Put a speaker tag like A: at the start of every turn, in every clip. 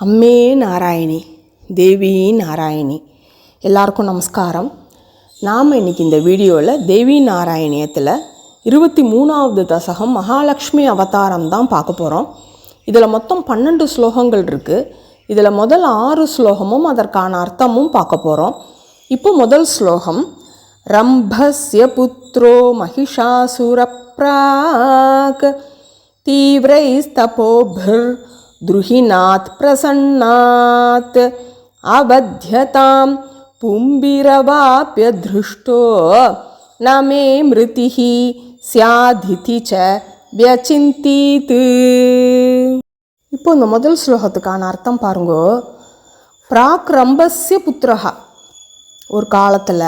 A: அம்மே நாராயணி தேவி நாராயணி. எல்லாருக்கும் நமஸ்காரம். நாம் இன்றைக்கி இந்த வீடியோவில் தேவி நாராயணியத்தில் இருபத்தி மூணாவது தசகம் மகாலட்சுமி அவதாரம் தான் பார்க்க போகிறோம் இதில் மொத்தம் பன்னெண்டு ஸ்லோகங்கள் இருக்குது இதில் முதல் ஆறு ஸ்லோகமும் அதற்கான அர்த்தமும் பார்க்க போகிறோம் இப்போ முதல் ஸ்லோகம் ரம்பஸ்ய புத்திரோ மகிஷாசுரப்ராக் தீவிரைஸ்தபோபிர் द्रुहिणात् प्रसन्नात् अबध्यतां पुम्बिरवाप्य धृष्टो न मे मृतिः स्यादिति च व्यचिन्तीत् இப்போ இந்த முதல் ஸ்லோகத்துக்கான அர்த்தம் பாருங்கோ பிராக் ரம்பஸ்ய புத்திரஹா ஒரு காலத்தில்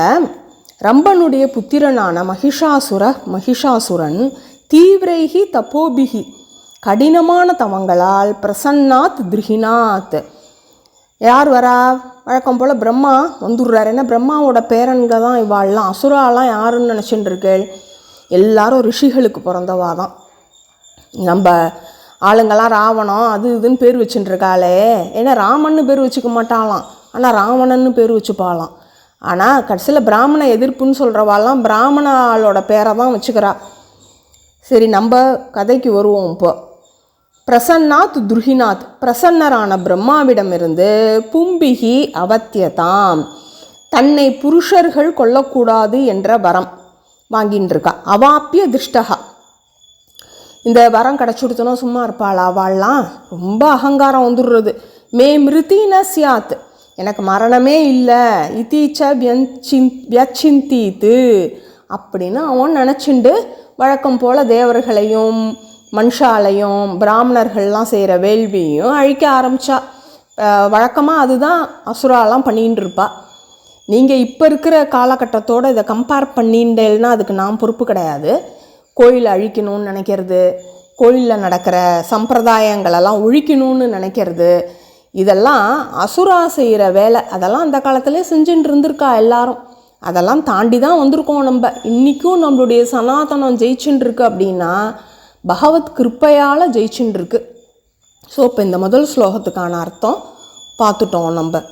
A: ரம்பனுடைய புத்திரனான மகிஷாசுர மகிஷாசுரன் தீவிரைகி தப்போபிகி கடினமான தவங்களால் பிரசன்னாத் திருஹினாத். யார் வரா? வழக்கம் போல் பிரம்மா வந்துடுறாரு. ஏன்னா பிரம்மாவோட பேரன்க தான் இவாள்லாம். அசுராலாம் யாருன்னு நினச்சிட்டு இருக்கேள் எல்லாரும் ரிஷிகளுக்கு பிறந்தவா தான். நம்ம ஆளுங்கெல்லாம் ராவணம் அது இதுன்னு பேர் வச்சுட்டுருக்காளே ஏன்னா ராமன்னு பேர் வச்சுக்க மாட்டாளாம். ஆனால் ராவணன்னு பேர் வச்சுப்பாளாம். ஆனால் கடைசியில் பிராமண எதிர்ப்புன்னு சொல்கிறவாலாம் பிராமண ஆளோட பேரை தான் வச்சுக்கிறா. சரி நம்ம கதைக்கு வருவோம் இப்போ. பிரசன்னாத் துருகிநாத் பிரசன்னரான பிரம்மாவிடமிருந்து பும்பிகி அவத்தியதாம். தன்னை புருஷர்கள் கொல்லக்கூடாது என்ற வரம் வாங்கின்னு இருக்கா அவாப்பிய திருஷ்டகா. இந்த வரம் கிடச்சுடுத்தனோ சும்மா இருப்பாளா? வாழலாம் ரொம்ப அகங்காரம் வந்துடுறது. மே மிருத்தின சியாத். எனக்கு மரணமே இல்லை. இதீச்ச வியச்சின் வியச்சிந்தீத்து அப்படின்னு அவன் நினச்சிண்டு வழக்கம் போல் தேவர்களையும் மனுஷாலையும் பிராமணர்கள்லாம் செய்கிற வேள்வியும் அழிக்க ஆரம்பித்தா வழக்கமாக அதுதான் அசுராலாம் பண்ணிகிட்டு இருப்பா. நீங்கள் இப்போ இருக்கிற காலகட்டத்தோடு இதை கம்பேர் பண்ணிட்டேன்னா அதுக்கு நான் பொறுப்பு கிடையாது. கோயில் அழிக்கணும்னு நினைக்கிறது கோயிலில் நடக்கிற சம்பிரதாயங்களெல்லாம் ஒழிக்கணும்னு நினைக்கிறது இதெல்லாம் அசுரா செய்கிற வேலை. அதெல்லாம் அந்த காலத்திலே செஞ்சுட்டு இருந்திருக்கா எல்லாரும். அதெல்லாம் தாண்டி தான் வந்திருக்கோம் நம்ம. இன்றைக்கும் நம்மளுடைய சனாதனம் ஜெயிச்சுன்னு இருக்கு அப்படின்னா பகவத் கிருப்பையால் ஜெயிச்சுன்னு இருக்கு ஸோ இப்போ இந்த முதல் ஸ்லோகத்துக்கான அர்த்தம் பார்த்துட்டோம் நம்ம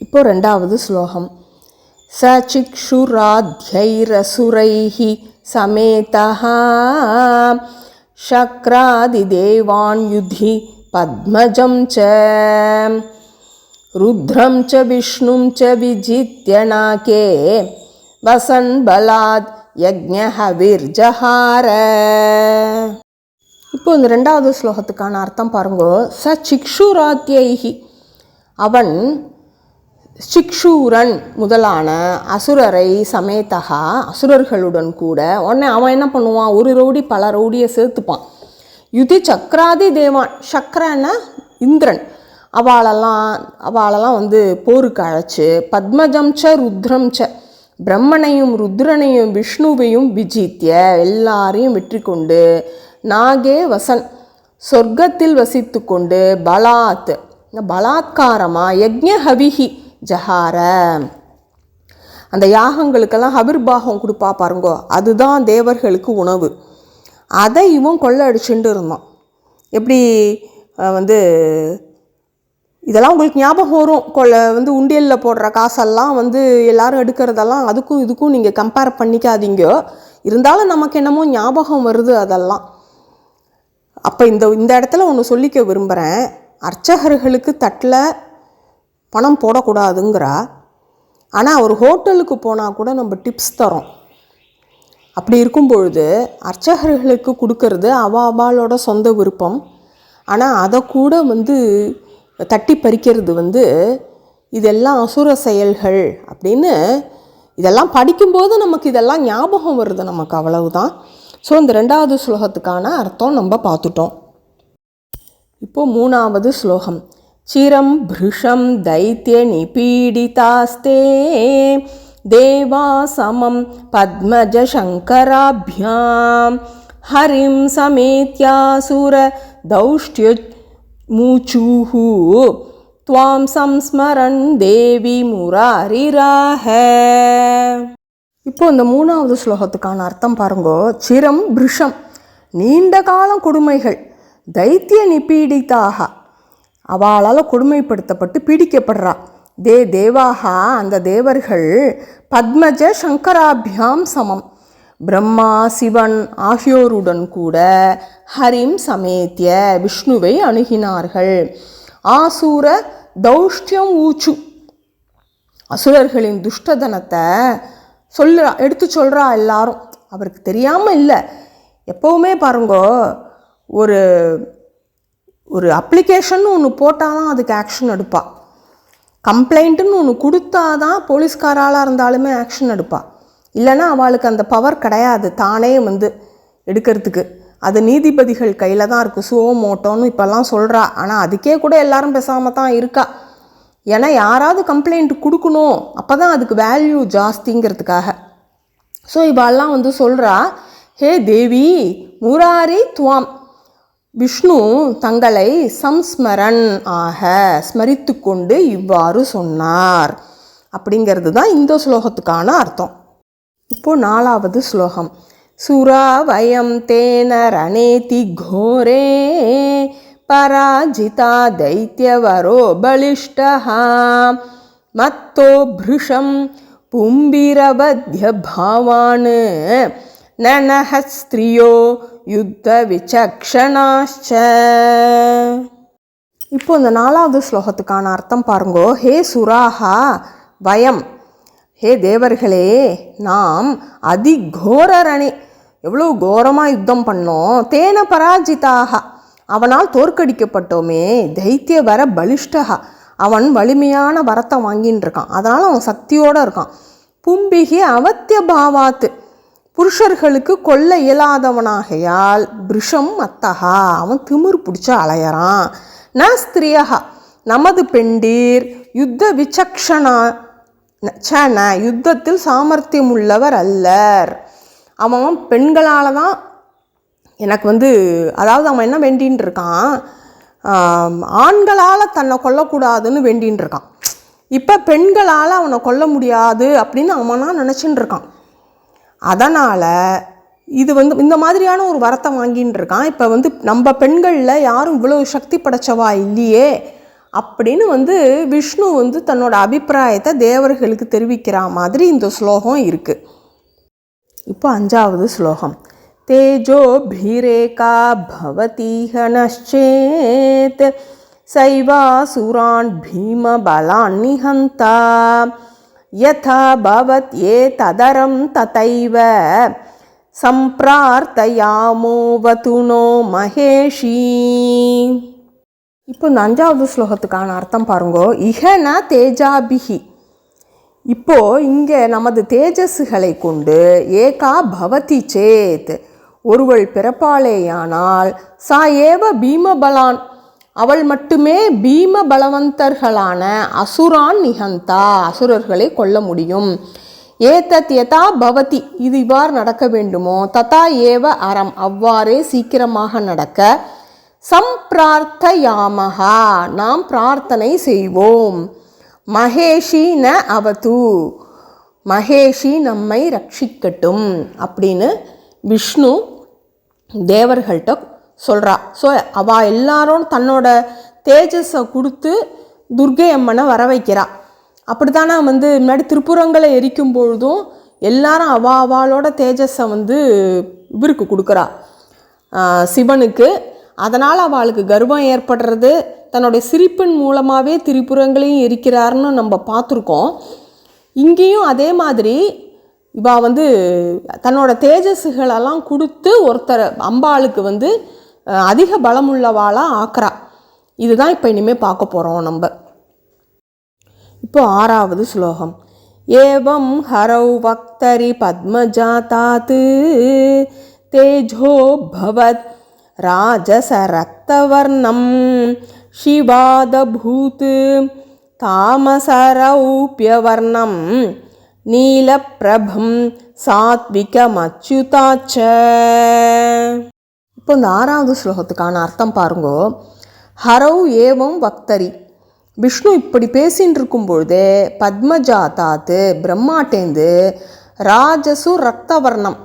A: இப்போ ரெண்டாவது ஸ்லோகம் ச சிக்ஷுராத்யைரசுரைः समेतः शक्रादिदेवान् युधि पद्मजं च रुद्रं च विष्णुं च विजित्य नाके वसन् बलात् யஜ்ஞஹவிர்ஜஹார இப்போ இந்த ரெண்டாவது ஸ்லோகத்துக்கான அர்த்தம் பாருங்கோ. ச சிக்ஷுராத்யைஹி அவன் சிக்ஷூரன் முதலான அசுரரை சமேதகா அசுரர்களுடன் கூட உடனே அவன் என்ன பண்ணுவான்? ஒரு ரவுடி பல ரவுடியை சேர்த்துப்பான். யுதி சக்கராதி தேவான். சக்கரன்னா இந்திரன். அவளெல்லாம் அவளெல்லாம் வந்து போருக்கு அழைச்சி பத்மஜம் ச ருத்ரம் ச பிரம்மனையும் ருத்ரனையும் விஷ்ணுவையும் விஜித்திய எல்லாரையும் வெற்றி கொண்டு நாகே வசன் சொர்க்கத்தில் வசித்து கொண்டு பலாத் பலாத்காரமாக யஜ்ஞ ஹவிஹி ஜஹார. அந்த யாகங்களுக்கெல்லாம் ஹபிர்பாகம் கொடுப்பா பாருங்கோ அதுதான் தேவர்களுக்கு உணவு. அதை இவன் கொள்ள அடிச்சுட்டு இருந்தான். எப்படி வந்து இதெல்லாம் உங்களுக்கு ஞாபகம் வரும். கொல வந்து உண்டியலில் போடுற காசெல்லாம் வந்து எல்லாரும் எடுக்கிறதெல்லாம் அதுக்கும் இதுக்கும் நீங்கள் கம்பேர் பண்ணிக்காதீங்க. இருந்தாலும் நமக்கு என்னமோ ஞாபகம் வருது அதெல்லாம். அப்போ இந்த இந்த இடத்துல ஒன்று சொல்லிக்க விரும்புகிறேன் அர்ச்சகர்களுக்கு தட்டில் பணம் போடக்கூடாதுங்கிறா. ஆனால் ஒரு ஹோட்டலுக்கு போனால் கூட நம்ம டிப்ஸ் தரோம். அப்படி இருக்கும் பொழுது அர்ச்சகர்களுக்கு கொடுக்கறது அவ அவளோட சொந்த விருப்பம். ஆனால் அதை கூட வந்து தட்டி பறிக்கிறது வந்து இதெல்லாம் அசுர செயல்கள் அப்படின்னு இதெல்லாம் படிக்கும்போது நமக்கு இதெல்லாம் ஞாபகம் வருது நமக்கு அவ்வளவுதான். ஸோ இந்த ரெண்டாவது ஸ்லோகத்துக்கான அர்த்தம் நம்ம பார்த்துட்டோம். இப்போ மூணாவது ஸ்லோகம். சிரம் பிருஷம் தைத்திய நிபீடிதாஸ்தே தேவா சமம் பத்மஜ சங்கராபியாம் ஹரிம் சமேத்யாசுர தௌஷ்டியுத் மூச்சூஹு. துவாம் சம்ஸ்மரன் தேவி முராரிராக. இப்போ இந்த மூணாவது ஸ்லோகத்துக்கான அர்த்தம் பாருங்கோ. சிரம் பிருஷம். நீண்ட காலம் கொடுமைகள். தைத்திய நிபீடிதாக அவளால் கொடுமைப்படுத்தப்பட்டு பீடிக்கப்படுறா. தே தேவாகா அந்த தேவர்கள் பத்மஜ சங்கராபியாம் சமம். பிரம்மா சிவன் ஆகியோருடன் கூட ஹரிம் சமேத்திய விஷ்ணுவை அணுகினார்கள். ஆசூர தௌஷ்டியம் ஊச்சு. அசுரர்களின் துஷ்டதனத்தை சொல்லுறா எடுத்து சொல்கிறா எல்லாரும். அவருக்கு தெரியாமல் இல்லை. எப்போவுமே பாருங்கோ ஒரு ஒரு அப்ளிகேஷன் ஒன்று போட்டால் தான் அதுக்கு ஆக்ஷன் எடுப்பாள் கம்ப்ளைண்ட்டுன்னு ஒன்று கொடுத்தா தான் போலீஸ்காராளாக இருந்தாலுமே ஆக்ஷன் எடுப்பாள் இல்லைன்னா அவளுக்கு அந்த பவர் கிடையாது. தானே வந்து எடுக்கிறதுக்கு. அது நீதிபதிகள் கையில் தான் இருக்குது சுவோ மோட்டோன்னு இப்போல்லாம் சொல்கிறா ஆனால் அதுக்கே கூட எல்லாரும் பேசாமல் தான் இருக்கா. ஏன்னா யாராவது கம்ப்ளைண்ட் கொடுக்கணும். அப்போ தான் அதுக்கு வேல்யூ ஜாஸ்திங்கிறதுக்காக. ஸோ இவாள்லாம் வந்து சொல்கிறா ஹே தேவி முராரி துவாம். விஷ்ணு தங்களை சம்ஸ்மரன் ஆக ஸ்மரித்து கொண்டு இவ்வாறு சொன்னார். அப்படிங்கிறது தான் இந்த ஸ்லோகத்துக்கான அர்த்தம். இப்போ நாலாவது ஸ்லோகம். சுரா வயம் தேன ரணேதி கோரே பராஜிதா தைத்தியவரோ பலிஷ்டः மத்தோ பிருஷம் பும்பிரவத்ய பாவான் நனஹ ஸ்திரியோ யுத்த விசக்ஷணாச்ச இப்போ இந்த நாலாவது ஸ்லோகத்துக்கான அர்த்தம் பாருங்கோ. ஹே சுராஹா வயம். ஹே தேவர்களே நாம் அதி கோரரணி எவ்வளோ கோரமாக யுத்தம் பண்ணோம். தேன பராஜிதாக. அவனால் தோற்கடிக்கப்பட்டோமே தைத்திய வர பலிஷ்டகா. அவன் வலிமையான வரத்தை வாங்கின்னு இருக்கான். அதனால் அவன் சக்தியோடு இருக்கான். பும்பிகி அவத்திய பாவாத்து. புருஷர்களுக்கு கொல்ல இயலாதவனாகையால் பிருஷம் அத்தகா. அவன் திமிர் பிடிச்சி அலையறான். ந ஸ்திரியகா. நமது பெண்டீர் யுத்த விசக்ஷணா சன யுத்தத்தில் சாமர்த்தியம் உள்ளவர் அல்லர். அவன் பெண்களால் தான் எனக்கு வந்து அதாவது அவன் என்ன வேண்டின்னு இருக்கான் ஆண்களால் தன்னை கொல்லக்கூடாதுன்னு வேண்டின்னு இருக்கான் இப்போ பெண்களால் அவனை கொல்ல முடியாது அப்படின்னு அவனாக நினச்சின்னு இருக்கான் அதனால் இது வந்து இந்த மாதிரியான ஒரு வரத்தை வாங்கின்னு இருக்கான் இப்போ வந்து நம்ம பெண்களில் யாரும் இவ்வளோ சக்தி படைச்சவா இல்லையே? அப்படின்னு வந்து விஷ்ணு வந்து தன்னோட அபிப்பிராயத்தை தேவர்களுக்கு தெரிவிக்கிற மாதிரி இந்த ஸ்லோகம் இருக்குது இப்போ அஞ்சாவது ஸ்லோகம். தேஜோ பீரேகா हनश्चेत् सैवासुरान् भीमबलान् निहन्ता यथा भवत्ये तदरं तथैव सम्प्रार्थयामो वतु नो महेशी இப்போ இந்த அஞ்சாவது ஸ்லோகத்துக்கான அர்த்தம் பாருங்கோ. இகன தேஜாபிஹி. இப்போ இங்கே நமது தேஜஸ்களை கொண்டு ஏகா பவதி சேத். ஒருவள் பிறப்பாளேயானால் சா ஏவ பீமபலான். அவள் மட்டுமே பீம பலவந்தர்களான அசுரான் நிகந்தா. அசுரர்களை கொல்ல முடியும். ஏதத் யதா பவதி. இது இவ்வாறு நடக்க வேண்டுமோ? ததா ஏவ அறம். அவ்வாறே சீக்கிரமாக நடக்க சம்பிரார்த்தயாமகா நாம் பிரார்த்தனை செய்வோம். மகேஷி ந அவது மகேஷி நம்மை ரட்சிக்கட்டும் அப்படின்னு விஷ்ணு தேவர்கள்ட்ட சொல்கிறா ஸோ அவள் எல்லாரும் தன்னோட தேஜஸை கொடுத்து துர்கை அம்மனை வர வைக்கிறா. அப்படி தானே வந்து முன்னாடி திருப்புறங்களை எரிக்கும் பொழுதும் எல்லாரும் அவா அவளோட தேஜஸை வந்து இவருக்கு கொடுக்குறா. சிவனுக்கு அதனால் அவளுக்கு கர்வம் ஏற்படுறது தன்னுடைய சிரிப்பின் மூலமாகவே திரிபுரங்களையும் இருக்கிறாருன்னு நம்ம பார்த்துருக்கோம். இங்கேயும் அதே மாதிரி இவா வந்து தன்னோட தேஜஸுகளெல்லாம் கொடுத்து ஒருத்தர் அம்பாளுக்கு வந்து அதிக பலமுள்ளவாளாக ஆக்கிறா. இதுதான் இப்போ இனிமேல் பார்க்க போகிறோம் நம்ம. இப்போ ஆறாவது ஸ்லோகம். ஏவம் ஹரௌ வக்தரி பத்மஜாதாத்து தேஜோ பவத் ராஜச ரக்தவர்ணம் சிவாதபூத் நீலப்பிரபம் சாத்விகமச்சுதாச்ச இப்போ இந்த ஆறாவது ஸ்லோகத்துக்கான அர்த்தம் பாருங்கோ. ஹரவ் ஏவம் வக்தரி. விஷ்ணு இப்படி பேசின்னு இருக்கும் பொழுதே பத்மஜாதாத்து பிரம்மாட்டேந்து ராஜசு ரக்தவர்ணம்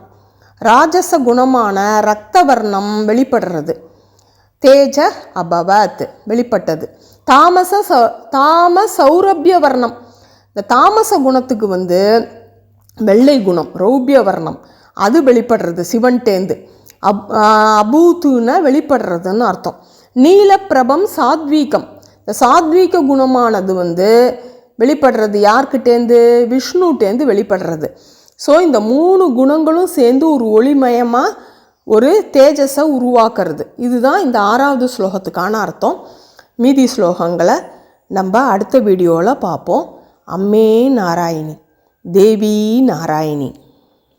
A: ராஜச குணமான ரக்தவர்ணம் வெளிப்படுறது. தேஜ அபவத் வெளிப்பட்டது. தாமச ச தாம சௌரபிய வர்ணம் இந்த தாமச குணத்துக்கு வந்து வெள்ளை குணம் ரௌபிய வர்ணம் அது வெளிப்படுறது சிவன்டேந்து அப் அபூத்துன வெளிப்படுறதுன்னு அர்த்தம். நீலப்பிரபம் சாத்வீகம். இந்த சாத்வீக குணமானது வந்து வெளிப்படுறது யார்கிட்டேந்து? விஷ்ணுட்டேந்து வெளிப்படுறது. ஸோ இந்த மூணு குணங்களும் சேர்ந்து ஒரு ஒளிமயமாக ஒரு தேஜஸை உருவாக்குறது. இதுதான் இந்த ஆறாவது ஸ்லோகத்துக்கான அர்த்தம். மீதி ஸ்லோகங்களை நம்ம அடுத்த வீடியோவில் பார்ப்போம். அம்மே நாராயணி தேவி நாராயணி.